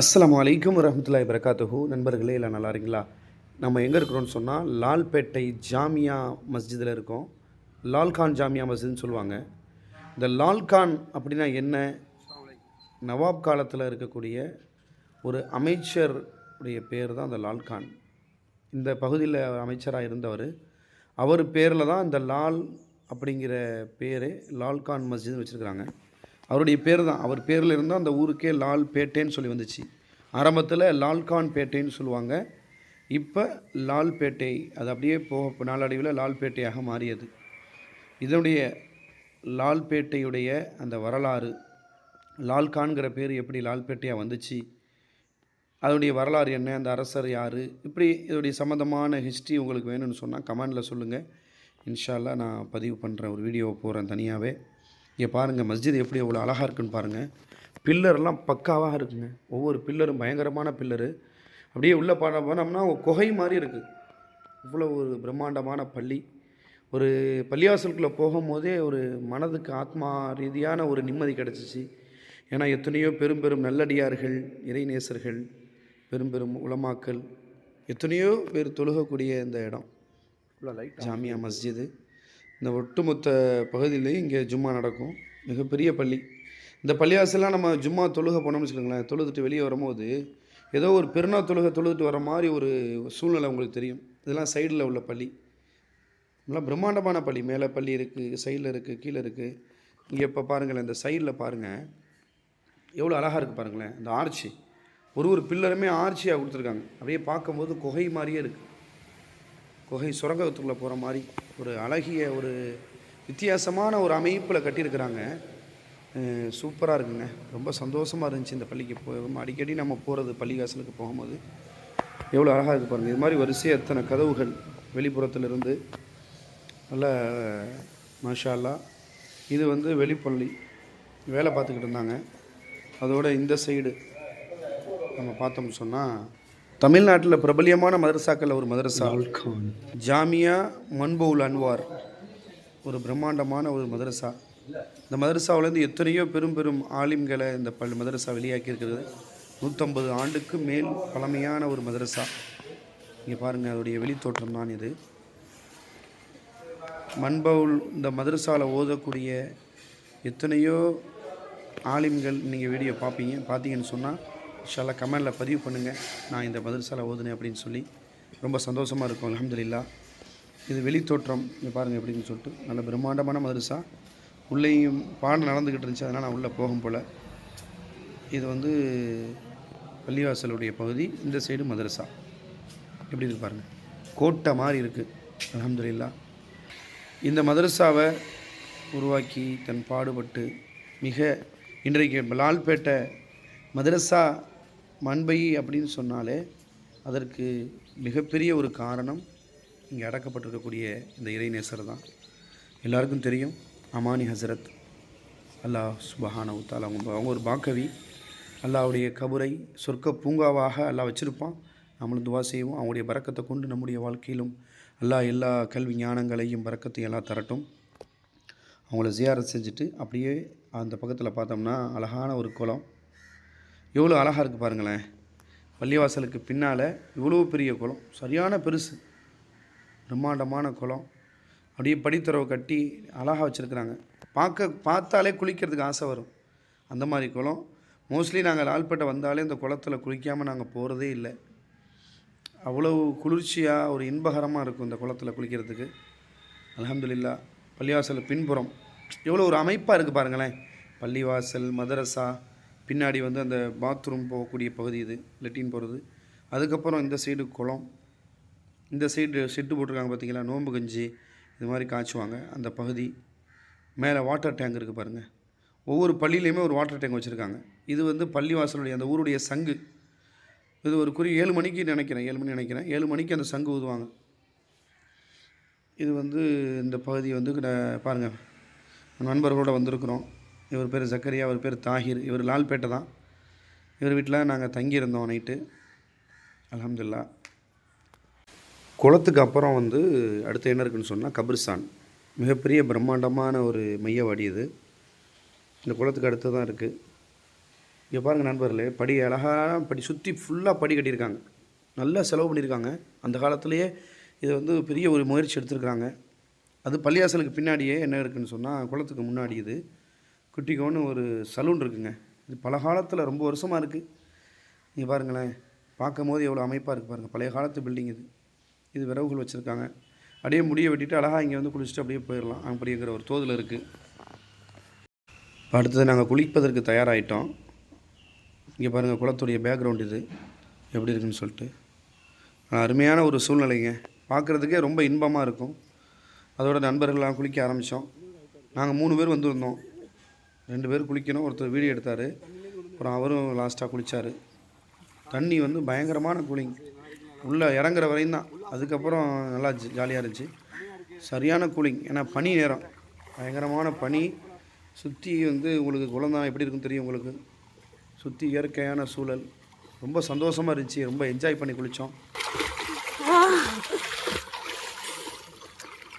அஸ்லாம் அலைக்கும் வரஹ்மத்துல்லாஹி வரகாத்துஹு நண்பர்களே இல்லை நல்லா இருக்கீங்களா? நம்ம எங்கே இருக்கிறோம்னு சொன்னால் லால்பேட்டை ஜாமியா மஸ்ஜிதில் இருக்கோம். லால்கான் ஜாமியா மஸ்ஜிதுன்னு சொல்லுவாங்க. இந்த லால்கான் அப்படின்னா என்ன? நவாப் காலத்தில் இருக்கக்கூடிய ஒரு அமைச்சர் உடைய பேர் தான் அந்த லால்கான். இந்த பகுதியில் அமைச்சராக இருந்தவர். அவர் பேரில் தான் இந்த லால் அப்படிங்கிற பேர் லால்கான் மஸ்ஜித்னு வச்சுருக்கிறாங்க. அவருடைய பேர் தான் அவர் பேரில் இருந்தால் அந்த ஊருக்கே லால் பேட்டேன்னு சொல்லி வந்துச்சு. ஆரம்பத்தில் லால்கான் பேட்டைன்னு சொல்லுவாங்க. இப்போ லால்பேட்டை அது அப்படியே போக நாளடைவில் லால்பேட்டையாக மாறியது. இதனுடைய லால்பேட்டையுடைய அந்த வரலாறு லால்கான்கிற பேர் எப்படி லால்பேட்டையாக வந்துச்சு? அதனுடைய வரலாறு என்ன? அந்த அரசர் யார்? இப்படி இதோடைய சம்மந்தமான ஹிஸ்ட்ரி உங்களுக்கு வேணும்னு சொன்னால் கமெண்டில் சொல்லுங்கள் இன்ஷால்லா நான் பதிவு பண்ணுறேன் ஒரு வீடியோவை போகிறேன் தனியாகவே இங்கே பாருங்கள் மஸ்ஜித் எப்படி எவ்வளோ அழகாக இருக்குன்னு பாருங்கள் பில்லர்லாம் பக்காவாக இருக்குங்க. ஒவ்வொரு பில்லரும் பயங்கரமான பில்லரு. அப்படியே உள்ளே பாட போனோம்னா ஒரு குகை மாதிரி இருக்குது இவ்வளோ ஒரு பிரம்மாண்டமான பள்ளி. ஒரு பள்ளிவாசலுக்குள்ளே போகும்போதே ஒரு மனதுக்கு ஆத்மா ரீதியான ஒரு நிம்மதி கிடச்சிச்சு. ஏன்னா எத்தனையோ பெரும் பெரும் நல்லடியார்கள் இறைநேசர்கள் பெரும் பெரும் உலமாக்கள் எத்தனையோ பேர் தொழுகக்கூடிய இந்த இடம். ஜாமியா மஸ்ஜிது. இந்த ஒட்டுமொத்த பகுதியிலையும் இங்கே ஜும்மா நடக்கும். மிகப்பெரிய பள்ளி. இந்த பள்ளிவாசலாம் நம்ம ஜும்மா தொழுக போனோம்னு வச்சுக்கோங்களேன் தொழுதுட்டு வெளியே வரும்போது ஏதோ ஒரு பெருநா தொழுக தொழுதுட்டு வர மாதிரி ஒரு சூழ்நிலை உங்களுக்கு தெரியும். இதெல்லாம் சைடில் உள்ள பள்ளி. நல்லா பிரம்மாண்டமான பள்ளி. மேலே பள்ளி இருக்குது சைடில் இருக்குது கீழே இருக்குது இங்கே இப்போ பாருங்களேன் இந்த சைடில் பாருங்கள் எவ்வளோ அழகாக இருக்குது பாருங்களேன் இந்த ஆர்ச்சி. ஒரு ஒரு பில்லருமே ஆர்ச்சியாக கொடுத்துருக்காங்க. அப்படியே பார்க்கும்போது குகை மாதிரியே இருக்குது குகை சுரங்கத்துக்குள்ளே போகிற மாதிரி. ஒரு அழகிய ஒரு வித்தியாசமான ஒரு அமைப்பில் கட்டியிருக்கிறாங்க. சூப்பராக இருக்குங்க. ரொம்ப சந்தோஷமாக இருந்துச்சு இந்த பள்ளிக்கு போ அடிக்கடி நம்ம போகிறது பள்ளிவாசலுக்கு போகும்போது. எவ்வளோ அழகாக இருக்குது பாருங்கள் இது மாதிரி வரிசையாக எத்தனை கதவுகள் வெளிப்புறத்திலிருந்து. நல்ல மஷாலா இது வந்து வெளிப்பள்ளி. வேலை பார்த்துக்கிட்டு இருந்தாங்க. அதோட இந்த சைடு நம்ம பார்த்தோம்னு சொன்னால் தமிழ்நாட்டில் பிரபலியமான மதரசாக்கள் ஒரு மதரசா. ஜாமியா மன்பவுல் அன்வார் ஒரு பிரம்மாண்டமான ஒரு மதரசா. இந்த மதரசாவிலேருந்து எத்தனையோ பெரும் பெரும் ஆலிம்களை இந்த பள்ளி மதரசா வெளியாக்கி இருக்கிறது நூற்றம்பது ஆண்டுக்கு மேல் பழமையான ஒரு மதரசா. இங்கே பாருங்கள் அதோடைய வெளித்தோற்றம் தான் இது. மண்பவுல் இந்த மதரசாவில் ஓதக்கூடிய எத்தனையோ ஆலிம்கள் நீங்கள் வீடியோ பார்ப்பீங்க பார்த்தீங்கன்னு சொன்னால் இன்ஷால்லா கமெண்டில் பதிவு பண்ணுங்கள் நான் இந்த மதரசாவில் ஓதுனேன் அப்படின்னு சொல்லி ரொம்ப சந்தோஷமாக இருக்கும் அலமதுல்லா இது வெளித்தோற்றம் இங்கே பாருங்கள் எப்படின்னு சொல்லிட்டு. நல்ல பிரம்மாண்டமான மதரசா. உள்ளேயும் பாடம் நடந்துக்கிட்டு இருந்துச்சு அதனால் நான் உள்ளே போகும் போல். இது வந்து பள்ளிவாசலுடைய பகுதி இந்த சைடு மதரசா. எப்படி இருக்கு பாருங்கள் கோட்டை மாதிரி இருக்குது அலமதுல்லா இந்த மதரசாவை உருவாக்கி தன் பாடுபட்டு மிக இன்றைக்கு லால்பேட்டை மதரசா மண்பை அப்படின்னு சொன்னாலே அதற்கு மிகப்பெரிய ஒரு காரணம் இங்கே அடக்கப்பட்டிருக்கக்கூடிய இந்த இறைநேசர் தான். எல்லாருக்கும் தெரியும் அமானி ஹசரத். அல்லாஹ் சுபஹான உத்தால் அவங்க அவங்க ஒரு பாக்கவி. அல்லாவுடைய கபுரை சொர்க்க பூங்காவாக அல்லாஹ் வச்சுருப்பான். நம்மளும் துவா செய்வோம். அவங்களுடைய பறக்கத்தை கொண்டு நம்முடைய வாழ்க்கையிலும் எல்லா எல்லா கல்வி ஞானங்களையும் பறக்கத்தையும் எல்லாம் தரட்டும். அவங்கள ஜியாரத் செஞ்சுட்டு அப்படியே அந்த பக்கத்தில் பார்த்தோம்னா அழகான ஒரு குளம். எவ்வளோ அழகாக இருக்குது பாருங்களேன். பள்ளிவாசலுக்கு பின்னால் இவ்வளோ பெரிய குளம் சரியான பெருசு. பிரம்மாண்டமான குளம். அப்படியே படித்தரவை கட்டி அழகாக வச்சுருக்குறாங்க. பார்க்க பார்த்தாலே குளிக்கிறதுக்கு ஆசை வரும். அந்த மாதிரி குளம். மோஸ்ட்லி நாங்கள் லால்பேட்டை வந்தாலே இந்த குளத்தில் குளிக்காமல் நாங்கள் போகிறதே இல்லை. அவ்வளோ குளிர்ச்சியாக ஒரு இன்பகரமாக இருக்கும் இந்த குளத்தில் குளிக்கிறதுக்கு. அலமதுல்லா பள்ளிவாசல் பின்புறம். எவ்வளோ ஒரு அமைப்பாக இருக்குது பாருங்களேன். பள்ளிவாசல் மதரசா பின்னாடி வந்து அந்த பாத்ரூம் போகக்கூடிய பகுதி இது லெட்டின் போகிறது அதுக்கப்புறம் இந்த சைடு குளம் இந்த சைடு ஷெட்டு போட்டிருக்காங்க பார்த்தீங்களா நோம்பு கஞ்சி இது மாதிரி காய்ச்சுவாங்க அந்த பகுதி. மேலே வாட்டர் டேங்க் இருக்குது பாருங்கள் ஒவ்வொரு பள்ளியிலையுமே ஒரு வாட்டர் டேங்க் வச்சுருக்காங்க. இது வந்து பள்ளிவாசலுடைய அந்த ஊருடைய சங்கு. இது ஒரு குறி ஏழு மணிக்கு நினைக்கிறேன் ஏழு மணி நினைக்கிறேன். ஏழு மணிக்கு அந்த சங்கு ஊதுவாங்க. இது வந்து இந்த பகுதி வந்து பாருங்கள் நண்பர்களோடு நண்பர்களோட வந்திருக்கிறோம். இவர் பேர் ஜக்கரியா அவர் பேர் தாஹிர். இவர் லால்பேட்டை தான். இவர் வீட்டில் நாங்கள் தங்கியிருந்தோம் நைட்டு அலமதுல்லா குளத்துக்கு அப்புறம் வந்து அடுத்து என்ன இருக்குன்னு சொன்னால் கபிரிஸ்தான். மிகப்பெரிய பிரம்மாண்டமான ஒரு மையவாடி இது. இந்த குளத்துக்கு அடுத்து தான் இருக்குது இங்கே பாருங்கள் நண்பர்களே படி அழகாக படி சுற்றி ஃபுல்லாக படி கட்டியிருக்காங்க. நல்லா செலவு பண்ணியிருக்காங்க. அந்த காலத்துலேயே இது வந்து பெரிய ஒரு முயற்சி எடுத்திருக்காங்க அது பள்ளியாசலுக்கு பின்னாடியே என்ன இருக்குன்னு சொன்னால் குளத்துக்கு முன்னாடி இது. குட்டிக்கோன்னு ஒரு சலூன் இருக்குங்க. இது பல காலத்தில் ரொம்ப வருஷமாக இருக்குது நீங்கள் பாருங்களேன். பார்க்கும் போது எவ்வளோ அமைப்பாக இருக்குது பாருங்கள் பழைய காலத்து பில்டிங் இது. இது விறகுகள் வச்சுருக்காங்க. அப்படியே முடியை வெட்டிட்டு அழகாக இங்கே வந்து குளிச்சுட்டு அப்படியே போயிடலாம். அப்படிங்கிற ஒரு தோதில் இருக்குது இப்போ அடுத்தது நாங்கள் குளிப்பதற்கு தயாராகிட்டோம் இங்கே பாருங்கள் குளத்துடைய பேக்ரவுண்ட் இது. எப்படி இருக்குன்னு சொல்லிட்டு. அருமையான ஒரு சூழ்நிலைங்க. பார்க்குறதுக்கே ரொம்ப இன்பமாக இருக்கும். அதோட நண்பர்கள்லாம் குளிக்க ஆரம்பித்தோம் நாங்கள் மூணு பேர் வந்திருந்தோம். ரெண்டு பேர் குளிக்கணும் ஒருத்தர் வீடியோ எடுத்தார். அப்புறம் அவரும் லாஸ்ட்டாக குளித்தார் தண்ணி வந்து பயங்கரமான கூலிங் உள்ளே இறங்குற வரையும் தான். அதுக்கப்புறம் நல்லா ஜாலியாக இருந்துச்சு. சரியான கூலிங் ஏன்னா பனி நேரம். பயங்கரமான பனி. சுற்றி வந்து உங்களுக்கு குளம்தான். எப்படி இருக்குன்னு தெரியும் உங்களுக்கு? சுற்றி இயற்கையான சூழல். ரொம்ப சந்தோஷமாக இருந்துச்சு. ரொம்ப என்ஜாய் பண்ணி குளித்தோம்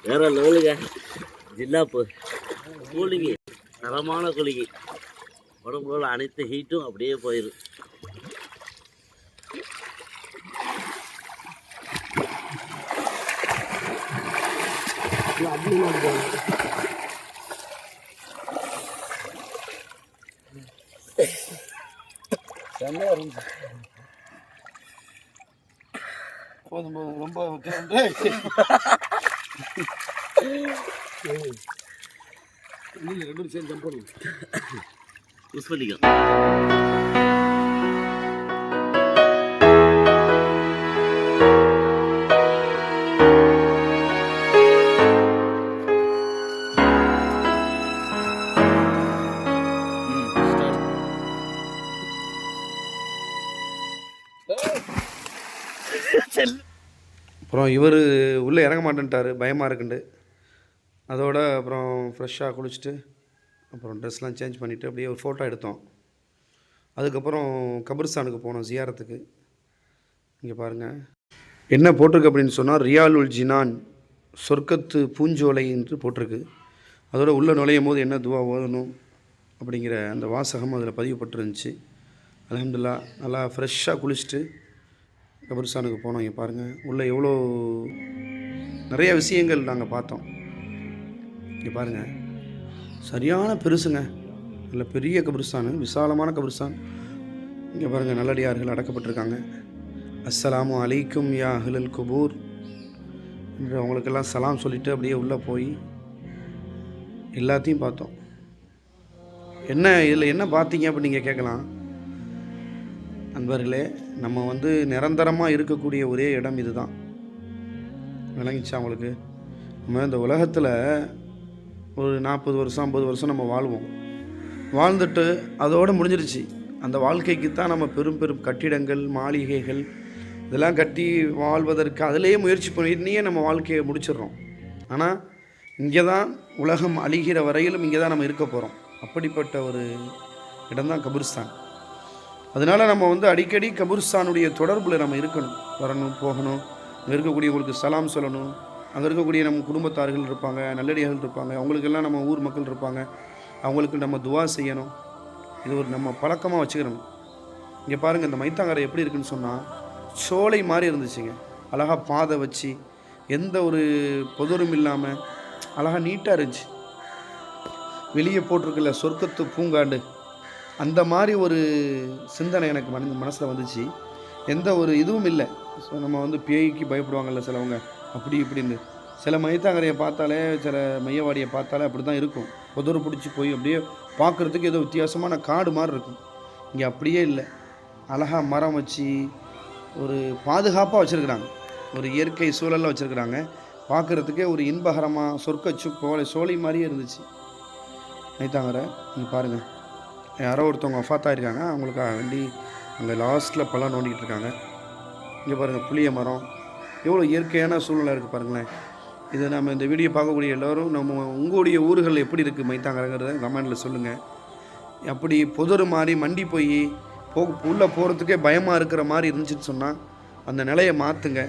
வேற லெவலுங்க ஜில்லாப்பு கூலிங்கு தரமான கூலிங்கி உடம்புல உள்ள அனைத்து ஹீட்டும் அப்படியே போயிடும் போதும் போதும். ரொம்ப ரெண்டு சேர்ந்து ஜம்ப் பண்ணுங்க. யூஸ் பண்ணிக்கோ. அப்புறம் இவர் உள்ளே இறங்க மாட்டேன்ட்டார். பயமாக இருக்குண்டு. அதோட அப்புறம் ஃப்ரெஷ்ஷாக குளிச்சுட்டு அப்புறம் ட்ரெஸ்லாம் சேஞ்ச் பண்ணிவிட்டு அப்படியே ஒரு ஃபோட்டோ எடுத்தோம். அதுக்கப்புறம் கபிர்ஸ்தானுக்கு போனோம் ஜியாரத்துக்கு. இங்கே பாருங்கள் என்ன போட்டிருக்கு அப்படின்னு சொன்னால் ரியால் உல் ஜினான் சொர்க்கத்து பூஞ்சோலை என்று போட்டிருக்கு. அதோட உள்ளே நுழையும் போது என்ன துவா ஓதணும் அப்படிங்கிற அந்த வாசகம் அதில் பதிவுப்பட்டுருந்துச்சு அலமதுல்லா நல்லா ஃப்ரெஷ்ஷாக குளிச்சுட்டு கபிர்ஸ்தானுக்கு போனோம். இங்கே பாருங்கள் உள்ளே எவ்வளோ நிறைய விஷயங்கள் நாங்கள் பார்த்தோம். இங்கே பாருங்கள் சரியான பெருசுங்க. நல்ல பெரிய கபிர்ஸ்தான் விசாலமான கபிர்ஸ்தான். இங்கே பாருங்கள் நல்லடியார்கள் அடக்கப்பட்டிருக்காங்க. அஸ்ஸலாமு அலைக்கும் யா அஹ்லல் குபூர். என்று அவங்களுக்கெல்லாம் சலாம் சொல்லிவிட்டு அப்படியே உள்ளே போய் எல்லாத்தையும் பார்த்தோம். என்ன இதில் என்ன பார்த்தீங்க அப்படின்னு நீங்கள் கேட்கலாம். நண்பர்களே நம்ம வந்து நிரந்தரமாக இருக்கக்கூடிய ஒரே இடம் இதுதான். விளங்கிச்சா அவங்களுக்கு நம்ம இந்த உலகத்தில் ஒரு நாற்பது வருஷம் ஐம்பது வருஷம் நம்ம வாழ்வோம். வாழ்ந்துட்டு அதோடு முடிஞ்சிருச்சு. அந்த வாழ்க்கைக்கு தான் நம்ம பெரும் பெரும் கட்டிடங்கள் மாளிகைகள் இதெல்லாம் கட்டி வாழ்வதற்கு அதிலேயே முயற்சி பண்ணியே நம்ம வாழ்க்கையை முடிச்சிடுறோம். ஆனால் இங்கே தான் உலகம் அழிகிற வரையிலும் இங்கே தான் நம்ம இருக்க போகிறோம் அப்படிப்பட்ட ஒரு இடம்தான் கபிர்ஸ்தான். அதனால் நம்ம வந்து அடிக்கடி கபூர்ஸ்தானுடைய தொடர்பில் நம்ம இருக்கணும். வரணும் போகணும் இங்கே இருக்கக்கூடியவங்களுக்கு சலாம் சொல்லணும். அங்கே இருக்கக்கூடிய நம்ம குடும்பத்தார்கள் இருப்பாங்க நல்லடியார்கள் இருப்பாங்க அவங்களுக்கெல்லாம் நம்ம ஊர் மக்கள் இருப்பாங்க. அவங்களுக்கு நம்ம துவா செய்யணும். இது ஒரு நம்ம பழக்கமாக வச்சுக்கிறோம் இங்கே பாருங்கள் இந்த மைத்தாங்கரை எப்படி இருக்குன்னு சொன்னால் சோலை மாதிரி இருந்துச்சுங்க. அழகாக பாதை வச்சு எந்த ஒரு பொதுரும் இல்லாமல் அழகாக நீட்டாக இருந்துச்சு. வெளியே போட்டிருக்கல சொர்க்கத்து பூங்காண்டு. அந்த மாதிரி ஒரு சிந்தனை எனக்கு மன மனசில் வந்துச்சு. எந்த ஒரு இதுவும் இல்லை. ஸோ நம்ம வந்து பேய்க்கு பயப்படுவாங்கல்ல சிலவங்க. அப்படி இப்படின்னு. சில மைத்தாங்கரையை பார்த்தாலே சில மையவாடியை பார்த்தாலே அப்படி தான் இருக்கும். உதறு பிடிச்சி போய் அப்படியே பார்க்குறதுக்கு ஏதோ வித்தியாசமான காடு மாதிரி இருக்கும். இங்கே அப்படியே இல்லை. அழகாக மரம் வச்சு ஒரு பாதுகாப்பாக வச்சுருக்குறாங்க. ஒரு இயற்கை சூழலில் வச்சுருக்குறாங்க. பார்க்குறதுக்கே ஒரு இன்பகரமாக சொர்க்கச்சு போல சோலை மாதிரியே இருந்துச்சு. மைத்தாங்கரை நீங்கள் பாருங்கள் யாரோ ஒருத்தவங்க ஒஃபாத் இருக்காங்க அவங்களுக்காக வேண்டி அங்கே லாஸ்ட்டில் பழம் நோண்டிக்கிட்டு இருக்காங்க. இங்கே பாருங்கள் புளிய மரம் எவ்வளோ இயற்கையான சூழ்நிலை இருக்குது பாருங்களேன். இதை நம்ம இந்த வீடியோ பார்க்கக்கூடிய எல்லோரும் நம்ம உங்களுடைய ஊர்கள் எப்படி இருக்குது மைத்தாங்கரங்கிறத கமெண்டில் சொல்லுங்கள் அப்படி புதர் மாதிரி மண்டி போய் போ உள்ளே போகிறதுக்கே பயமாக இருக்கிற மாதிரி இருந்துச்சுன்னு சொன்னால் அந்த நிலையை மாற்றுங்க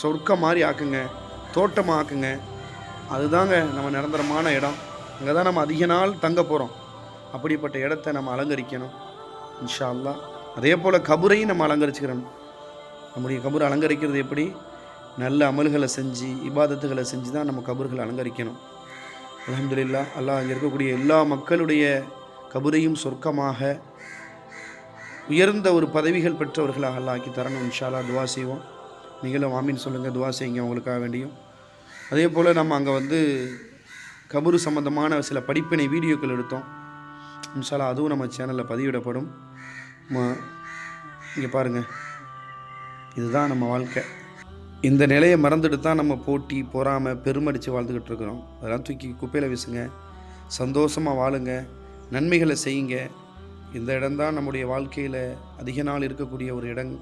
சொர்க்கம் மாதிரி ஆக்குங்க. தோட்டமாக ஆக்குங்க. அதுதாங்க நம்ம நிரந்தரமான இடம். அங்கே தான் நம்ம அதிக நாள் தங்க போகிறோம் அப்படிப்பட்ட இடத்த நம்ம அலங்கரிக்கணும். இன்ஷா அல்லா அதே போல் கபுரையும் நம்ம அலங்கரிச்சுக்கிறோம் நம்முடைய கபர் அலங்கரிக்கிறது எப்படி? நல்ல அமல்களை செஞ்சு இபாதத்துகளை செஞ்சு தான் நம்ம கபர்களை அலங்கரிக்கணும். அலமதுல்லா அல்லாஹ் அங்கே இருக்கக்கூடிய எல்லா மக்களுடைய கபரையும் சொர்க்கமாக உயர்ந்த ஒரு பதவிகள் பெற்றவர்களாக அல்லாக்கி தரணும். இன்ஷாலா துவா செய்வோம். நீங்களும் ஆமீன் சொல்லுங்கள் துவா செய்யுங்க அவங்களுக்காக வேண்டியும். அதே போல் நம்ம அங்கே வந்து கபரு சம்பந்தமான சில படிப்பினை வீடியோக்கள் எடுத்தோம். இன்ஷாலா அதுவும் நம்ம சேனலில் பதிவிடப்படும். இங்கே பாருங்கள் இதுதான் நம்ம வாழ்க்கை. இந்த நிலையை மறந்துட்டு தான் நம்ம போட்டி பொறாமை பெருமடித்து வாழ்ந்துக்கிட்டு இருக்கிறோம். அதெல்லாம் தூக்கி குப்பையில் வீசுங்க. சந்தோஷமாக வாழுங்க. நன்மைகளை செய்யுங்க. இந்த இடம்தான் நம்முடைய வாழ்க்கையில் அதிக நாள் இருக்கக்கூடிய ஒரு இடம்.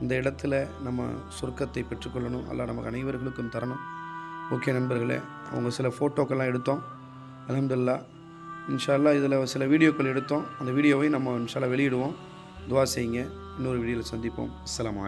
இந்த இடத்துல நம்ம சொர்க்கத்தை பெற்றுக்கொள்ளணும். அல்ல நமக்கு அனைவர்களுக்கும் தரணும். ஓகே நண்பர்களே அவங்க சில ஃபோட்டோக்கெல்லாம் எடுத்தோம். அலமதுல்லா இன்ஷால்லா இதில் சில வீடியோக்கள் எடுத்தோம். அந்த வீடியோவை நம்ம இன்ஷால்லா வெளியிடுவோம். துவா செய்யுங்க. இன்னொரு வீடியோவில் சந்திப்போம். அஸ்லாம் அலைக்கும்